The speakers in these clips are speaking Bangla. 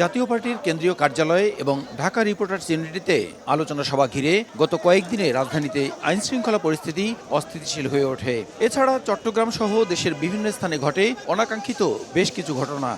জাতীয় পার্টির কেন্দ্রীয় কার্যালয়ে এবং ঢাকা রিপোর্টার্স ইউনিটিতে আলোচনা সভা ঘিরে গত কয়েকদিনে রাজধানীতে আইনশৃঙ্খলা পরিস্থিতি অস্থিতিশীল হয়ে ওঠে। এছাড়া চট্টগ্রাম সহ দেশের বিভিন্ন স্থানে ঘটে অনাকাঙ্ক্ষিত বেশ কিছু ঘটনা।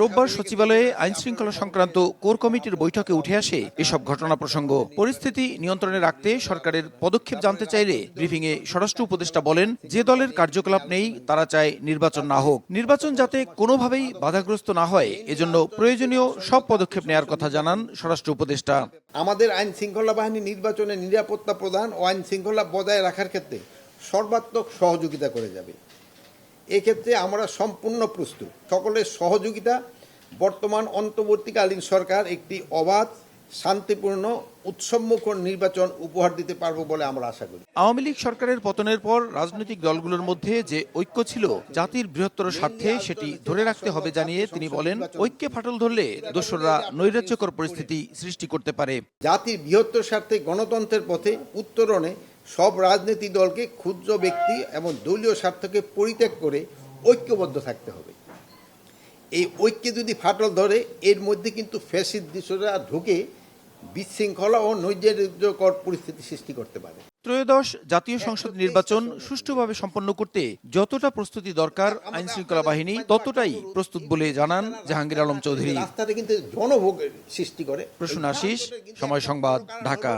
রোববার সচিবালয়ে আইন শৃঙ্খলা সংক্রান্ত কোর কমিটির বৈঠকে উঠে আসে এসব ঘটনা প্রসঙ্গ। পরিস্থিতি নিয়ন্ত্রণে রাখতে সরকারের পদক্ষেপ জানতে চাইলে ব্রিফিংয়ে স্বরাষ্ট্র উপদেষ্টা বলেন, যে দলের কার্যকলাপ নেই, তারা চায় নির্বাচন না হোক। নির্বাচন যাতে কোনোভাবেই বাধাগ্রস্ত না হয়, এজন্য প্রয়োজনীয় সব পদক্ষেপ নেয়ার কথা জানান স্বরাষ্ট্র উপদেষ্টা। আমাদের আইন শৃঙ্খলা বাহিনী নির্বাচনে নিরাপত্তা প্রদান ও আইন শৃঙ্খলা বজায় রাখার ক্ষেত্রে সর্বাত্মক সহযোগিতা করে যাবে। এক্ষেত্রে আমরা সম্পূর্ণ প্রস্তুত। সকলের সহযোগিতা বর্তমান অন্তর্বর্তীকালীন সরকার একটি অবাধ শান্তিপূর্ণ উৎসবমুখর নির্বাচন উপহার দিতে পারব বলে আমরা আশা করি। আওয়ামী লীগ সরকারের পতনের পর রাজনৈতিক দলগুলোর মধ্যে যে ঐক্য ছিল জাতির বৃহত্তর স্বার্থে সেটি ধরে রাখতে হবে জানিয়ে তিনি বলেন ঐক্যে ফাটল ধরলে দোসররা নৈরাজ্যকর পরিস্থিতি সৃষ্টি করতে পারে। জাতির বৃহত্তর স্বার্থে গণতন্ত্রের পথে উত্তরণে সব রাজনীতি দলকে ক্ষুদ্র ব্যক্তি এবং দলীয় স্বার্থকে পরিত্যাগ করে ঐক্যবদ্ধ থাকতে হবে। এই ঐক্যে যদি ফাটল ধরে এর মধ্যে কিন্তু ফ্যাসিড দৃশ্যরা ঢুকে বিশৃঙ্খলা ও নৈরাজ্যকর পরিস্থিতি সৃষ্টি করতে পারে। ত্রয়োদশ জাতীয় সংসদ নির্বাচন সুষ্ঠুভাবে সম্পন্ন করতে যতটা প্রস্তুতি দরকার আইন শৃঙ্খলা বাহিনী ততটাই প্রস্তুত বলে জানান জাহাঙ্গীর আলম চৌধুরী। রাস্তাতে কিন্তু জনভোগ সৃষ্টি করে। প্রসূন আশিস সময় সংবাদ ঢাকা।